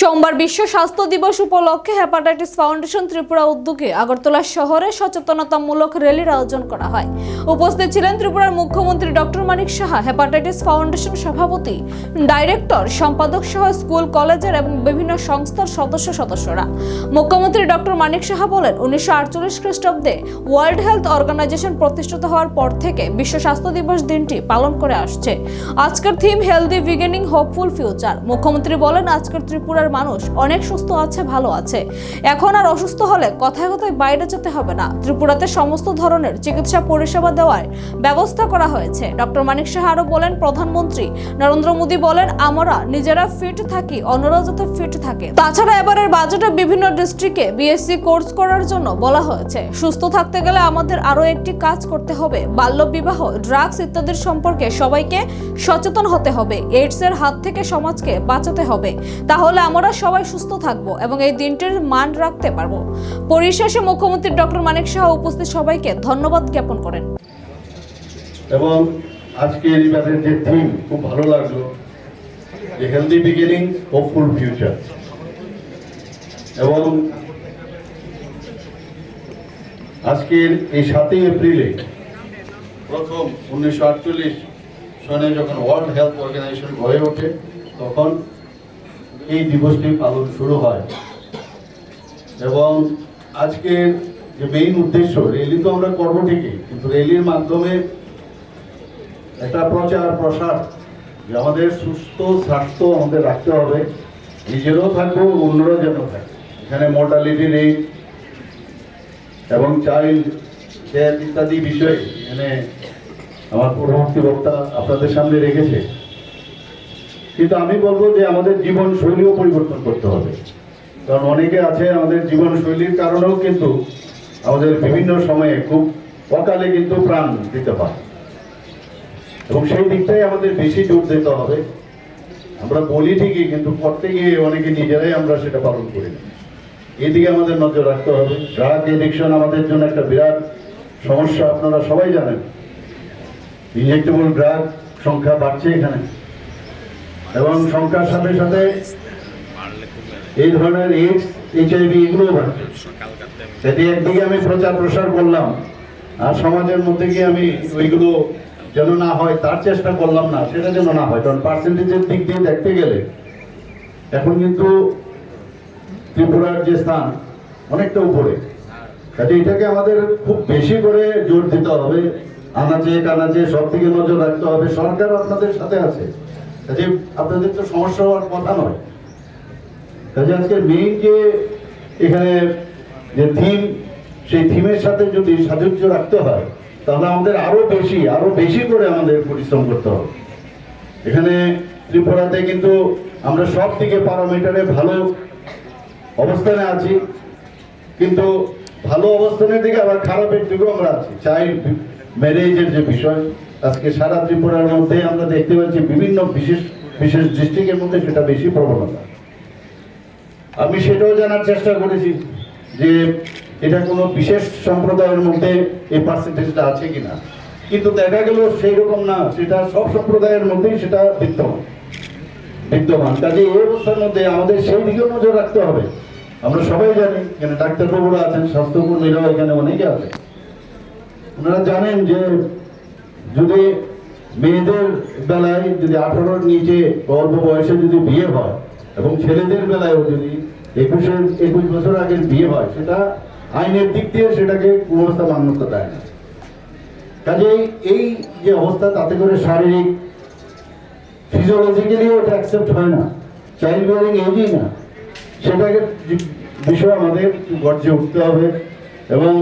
সোমবার বিশ্ব স্বাস্থ্য দিবস উপলক্ষে হেপাটাইটিস ফাউন্ডেশন ত্রিপুরা উদ্যোগে আগরতলা শহরে সচেতনতামূলক র্যালির আয়োজন করা হয়। উপস্থিত ছিলেন ত্রিপুরার মুখ্যমন্ত্রী doctor Manik Saha, hepatitis foundation সভাপতি, ডাইরেক্টর, সম্পাদক সহ স্কুল, কলেজের এবং বিভিন্ন সংস্থার সদস্য সদস্যরা। মুখ্যমন্ত্রী ডক্টর মানিক সাহা বলেন, উনিশশো আটচল্লিশ খ্রিস্টাব্দে ওয়ার্ল্ড হেলথ অর্গানাইজেশন প্রতিষ্ঠিত হওয়ার পর থেকে বিশ্ব স্বাস্থ্য দিবস দিনটি পালন করে আসছে। আজকের theme, healthy beginning hopeful future. মুখ্যমন্ত্রী বলেন, আজকের ত্রিপুরার মানুষ অনেক সুস্থ আছে, ভালো আছে। এখন আর অসুস্থ হলে কথায় কথায় বাইরে যেতে হবে না। ত্রিপুরাতে সমস্ত ধরনের চিকিৎসা পরিষেবা দেওয়ার ব্যবস্থা করা হয়েছে। ডক্টর মানিক সাহা আরও বলেন, প্রধানমন্ত্রী নরেন্দ্র মোদী বলেন, আমরা নিজেরা ফিট থাকি, অন্যরাও যাতে ফিট থাকে। তাছাড়া এবারের বাজেটে বিভিন্ন ডিস্ট্রিক্টে বিএসসি কোর্স করার জন্য বলা হয়েছে। সুস্থ থাকতে গেলে আমাদের আরও একটি কাজ করতে হবে। বাল্যবিবাহ ড্রাগস ইত্যাদির সম্পর্কে সবাইকে সচেতন হতে হবে। এইডস এর হাত থেকে সমাজকে বাঁচাতে হবে। তাহলে আমরা সবাই সুস্থ থাকব এবং এই দিনটির মান রাখতে পারব। পরিশেষে মুখ্যমন্ত্রী ডক্টর মানিক সাহা উপস্থিত সবাইকে ধন্যবাদ জ্ঞাপন করেন। এবং আজকের ইভেন্টের যে থিম খুব ভালো লাগল, যে হেলদি বিগিনিং হোপফুল ফিউচার এবং আজকের এই সাতই এপ্রিলে প্রথম উনিশশো আটচল্লিশ সনে যখন ওয়ার্ল্ড হেলথ অর্গানাইজেশন গড়ে ওঠে, তখন এই দিবসটি পালন শুরু হয়। এবং আজকের যে মেইন উদ্দেশ্য র্যালি তো আমরা করব ঠিকই, কিন্তু র্যালির মাধ্যমে একটা প্রচার, প্রসার যে আমাদের সুস্থ স্বাস্থ্য আমাদের রাখতে হবে। নিজেরও থাকব অন্যরাও যেন থাকে। এখানে মোর্টালিটি রেট এবং চাইল্ড ডেথ ইত্যাদি বিষয়ে এখানে আমার পূর্ববর্তী বক্তা আপনাদের সামনে রেখেছে। কিন্তু আমি বলব যে আমাদের জীবন শৈলীও পরিবর্তন করতে হবে। কারণ অনেকে আছে আমাদের জীবন শৈলীর কারণেও কিন্তু আমাদের বিভিন্ন সময়ে খুব অকালে কিন্তু প্রাণ দিতে পারে এবং সেই দিকটাই আমাদের বেশি জোর দিতে হবে। আমরা বলি ঠিকই, কিন্তু করতে গিয়ে অনেকে নিজেরাই আমরা সেটা পালন করি না। এদিকে আমাদের নজর রাখতে হবে। ড্রাগ এডিকশন আমাদের জন্য একটা বিরাট সমস্যা, আপনারা সবাই জানেন। ইনজেক্টেবল ড্রাগ সংখ্যা বাড়ছে এখানে। এবং সংখ্যার সাথে সাথে এই ধরনের এইডস এইচআইভি বাড়ছে সেটি একদিকে আমি প্রচার প্রসার করলাম, আর সমাজের মধ্যে গিয়ে আমি ওইগুলো যেন না হয়, তার চেষ্টা করলাম না, সেটা যেন না হয়। কারণ পার্সেন্টেজের দিক দিয়ে দেখতে গেলে এখন কিন্তু ত্রিপুরার যে স্থান, অনেকটা উপরে। কাজে এটাকে আমাদের খুব বেশি করে জোর দিতে হবে। আনাচে কানাচে সব দিকে নজর রাখতে হবে। সরকার আপনাদের সাথে আছে। কাজে আপনাদের তো সমস্যা হওয়ার কথা নয়। কাজে আজকে মেইন যে এখানে যে থিম সেই থিমের সাথে যদি সাযুজ্য রাখতে হয়, তাহলে আমাদের আরও বেশি আরও বেশি করে আমাদের পরিশ্রম করতে হবে। এখানে ত্রিপুরাতে কিন্তু আমরা সব দিকে প্যারামিটারে ভালো অবস্থানে আছি, কিন্তু ভালো অবস্থানের দিকে আবার খারাপের দিকেও আমরা আছি। চাইল্ড ম্যারেজের যে বিষয় আজকে সারা ত্রিপুরার মধ্যে আমরা দেখতে পাচ্ছি বিভিন্ন বিশেষ বিশেষ ডিস্ট্রিক্টের মধ্যে সেটা বেশি প্রবণতা। আমি সেটাও জানার চেষ্টা করেছি যে এটা কোনো বিশেষ সম্প্রদায়ের মধ্যে এই পার্সেন্টেজটা আছে কিনা। কিন্তু দেখা গেল সেই রকম না, সেটা সব সম্প্রদায়ের মধ্যেই সেটা বিদ্যমান। বিদ্যমান। কাজে এই অবস্থার মধ্যে আমাদের সেই দিকেও নজর রাখতে হবে। আমরা সবাই জানি, এখানে ডাক্তারবাবুরা আছেন, স্বাস্থ্যকর্মীরাও এখানে অনেকে আছে ওনারা জানেন যে যদি মেয়েদের বেলায় যদি আঠারোর নিচে অল্প বয়সে যদি বিয়ে হয় এবং ছেলেদের বেলায়ও যদি একুশের একুশ বছর আগের বিয়ে হয়, সেটা আইনের দিক দিয়ে সেটাকে কোনো মান্যতা দেয় না। কাজেই এই যে অবস্থা, তাতে করে শারীরিক ফিজিওলজিক্যালিও এটা অ্যাকসেপ্ট হয় না চাইল্ড বিয়ারিং এজই না। সেটাকে বিষয় আমাদের গর্জে উঠতে হবে এবং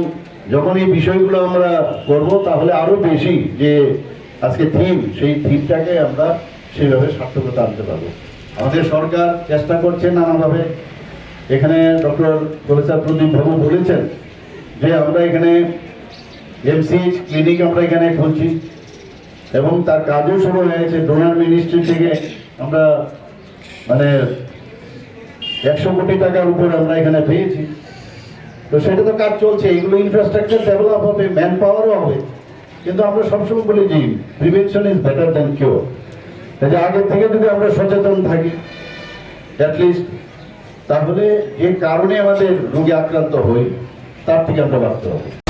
যখন এই বিষয়গুলো আমরা করব, তাহলে আরও বেশি যে আজকে থিম সেই থিমটাকে আমরা সেইভাবে সার্থকতা আনতে পারব। আমাদের সরকার চেষ্টা করছে নানাভাবে। এখানে ডক্টর প্রফেসর প্রদীপ বাবু বলেছেন যে আমরা এখানে এমসিএইচ ক্লিনিক আমরা এখানে খুলছি এবং তার কাজও শুরু হয়েছে। ডোনার মিনিস্ট্রি থেকে আমরা মানে একশো কোটি টাকার উপর আমরা এখানে পেয়েছি। তো সেটা তো কাজ চলছে, এগুলো ইনফ্রাস্ট্রাকচার ডেভেলপ হবে ম্যান পাওয়ারও হবে। কিন্তু আমরা সবসময় বলি যে prevention is better than cure যে আগে থেকে যদি আমরা সচেতন থাকি অ্যাটলিস্ট তাহলে যে কারণে আমাদের রোগে আক্রান্ত হই, তার থেকে আমরা বাঁচতে হবে